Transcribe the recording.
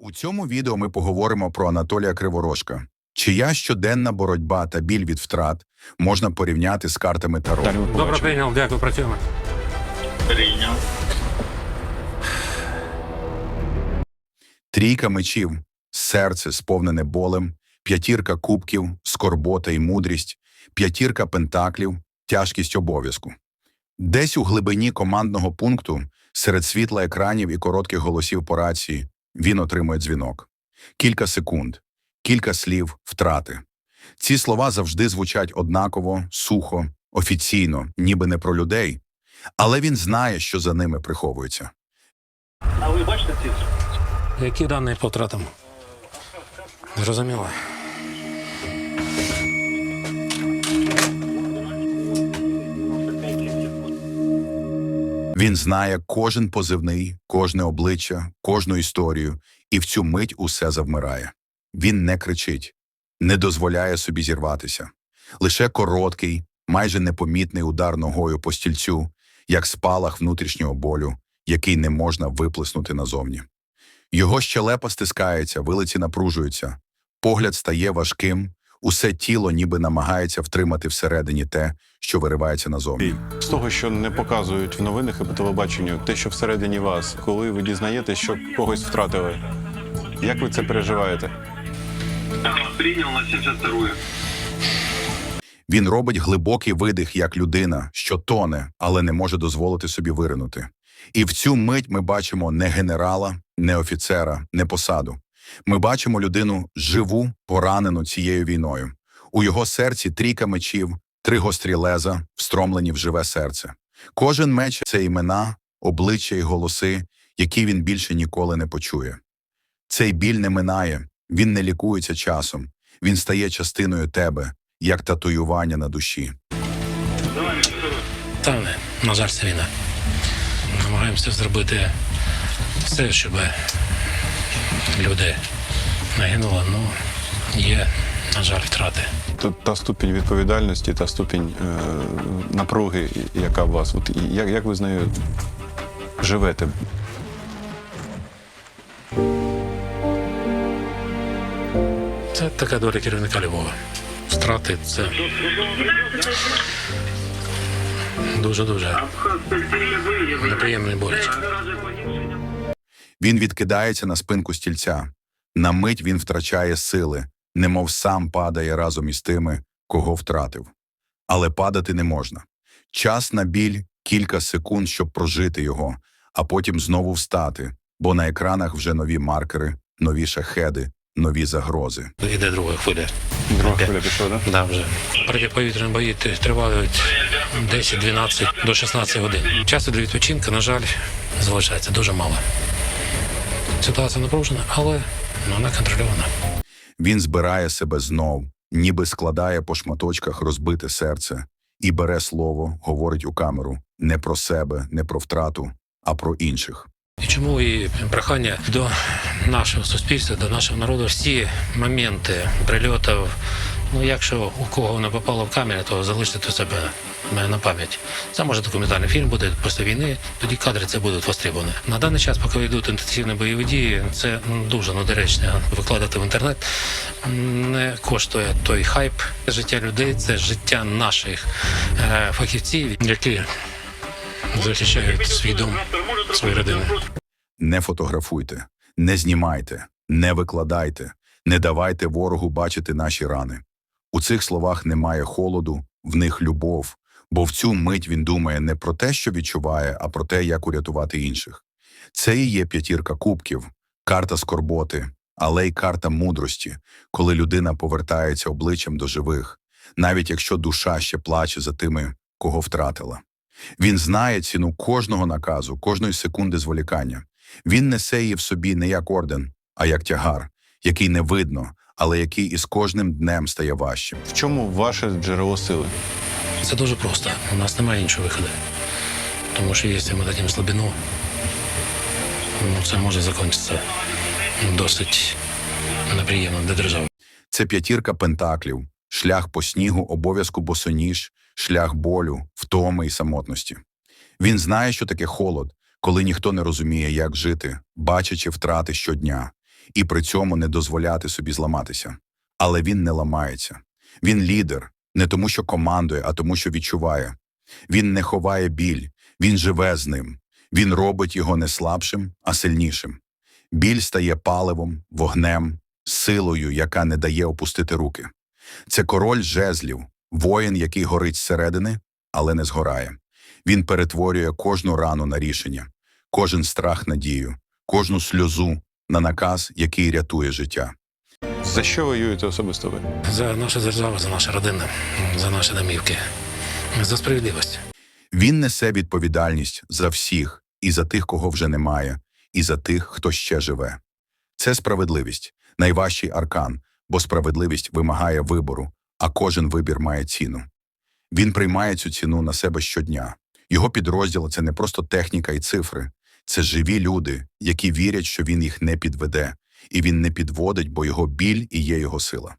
У цьому відео ми поговоримо про Анатолія Криворожка, чия щоденна боротьба та біль від втрат можна порівняти з картами Таро. Добре, прийняв, дякую, працюємо. Прийняв. Трійка мечів, серце сповнене болем, п'ятірка кубків, скорбота і мудрість, п'ятірка пентаклів, тяжкість обов'язку. Десь у глибині командного пункту, серед світла екранів і коротких голосів по рації, він отримує дзвінок. Кілька секунд, кілька слів, втрати. Ці слова завжди звучать однаково, сухо, офіційно, ніби не про людей, але він знає, що за ними приховується. А ви бачите ці? Які дані по втратам? Зрозуміло. Він знає кожен позивний, кожне обличчя, кожну історію, і в цю мить усе завмирає. Він не кричить, не дозволяє собі зірватися. Лише короткий, майже непомітний удар ногою по стільцю, як спалах внутрішнього болю, який не можна виплеснути назовні. Його щелепа стискається, вилиці напружуються, погляд стає важким, усе тіло ніби намагається втримати всередині те, що виривається назовні. З того, що не показують в новинах і по телебаченню, те, що всередині вас, коли ви дізнаєтесь, що когось втратили, як ви це переживаєте? Прийняв на 72-ю. Він робить глибокий видих як людина, що тоне, але не може дозволити собі виринути. І в цю мить ми бачимо не генерала, не офіцера, не посаду. Ми бачимо людину живу, поранену цією війною. У його серці трійка мечів, три гострі леза, встромлені в живе серце. Кожен меч це імена, обличчя і голоси, які він більше ніколи не почує. Цей біль не минає, він не лікується часом, він стає частиною тебе, як татуювання на душі. Та на жаль, це війна. Намагаємося зробити все, щоб люди загинули. Ну, є, на жаль, втрати. Тут та ступінь відповідальності, та ступінь е, напруги, яка у вас. От як, як ви з нею живете? Це така доля керівника Львова. Втрати це дуже-дуже неприємно і боляче. Він відкидається на спинку стільця. На мить він втрачає сили, немов сам падає разом із тими, кого втратив. Але падати не можна. Час на біль кілька секунд, щоб прожити його, а потім знову встати, бо на екранах вже нові маркери, нові шахеди, нові загрози. Іде друга хвиля. Друга хвиля пішла, так? Да, вже. Протиповітряні бої тривають 10-12 до 16 годин. Часу для відпочинку, на жаль, залишається дуже мало. Ситуація напружена, але вона контрольована. Він збирає себе знов, ніби складає по шматочках розбите серце, і бере слово, говорить у камеру не про себе, не про втрату, а про інших. І чому і прохання до нашого суспільства, до нашого народу всі моменти прильотів. Ну, якщо у кого не попало в камеру, то залиште у себе на пам'ять. Це може документальний фільм буде після війни, тоді кадри це будуть востребовані. На даний час, поки йдуть інтенсивні бойові дії, це дуже недоречно викладати в інтернет. Не коштує той хайп. Життя людей це життя наших е, фахівців, які захищають свій дом, свої родини. Не фотографуйте, не знімайте, не викладайте, не давайте ворогу бачити наші рани. У цих словах немає холоду, в них любов, бо в цю мить він думає не про те, що відчуває, а про те, як урятувати інших. Це і є п'ятірка кубків, карта скорботи, але й карта мудрості, коли людина повертається обличчям до живих, навіть якщо душа ще плаче за тими, кого втратила. Він знає ціну кожного наказу, кожної секунди зволікання. Він несе її в собі не як орден, а як тягар, який не видно, але який із кожним днем стає важчим. В чому ваше джерело сили? Це дуже просто. У нас немає іншого виходу. Тому що якщо ми дадим слабину, ну, це може закінчитися досить неприємно для держави. Це п'ятірка пентаклів, шлях по снігу, обов'язку босоніж, шлях болю, втоми і самотності. Він знає, що таке холод, коли ніхто не розуміє, як жити, бачачи втрати щодня. І при цьому не дозволяти собі зламатися. Але він не ламається. Він лідер не тому, що командує, а тому, що відчуває. Він не ховає біль, він живе з ним. Він робить його не слабшим, а сильнішим. Біль стає паливом, вогнем, силою, яка не дає опустити руки. Це король жезлів, воїн, який горить зсередини, але не згорає. Він перетворює кожну рану на рішення, кожен страх на дію, кожну сльозу на наказ, який рятує життя. За що воюєте особисто ви? За нашу державу, за нашу родину, за наші домівки, за справедливість. Він несе відповідальність за всіх і за тих, кого вже немає, і за тих, хто ще живе. Це справедливість, найважчий аркан, бо справедливість вимагає вибору, а кожен вибір має ціну. Він приймає цю ціну на себе щодня. Його підрозділ це не просто техніка і цифри, це живі люди, які вірять, що він їх не підведе, і він не підводить, бо його біль і є його сила.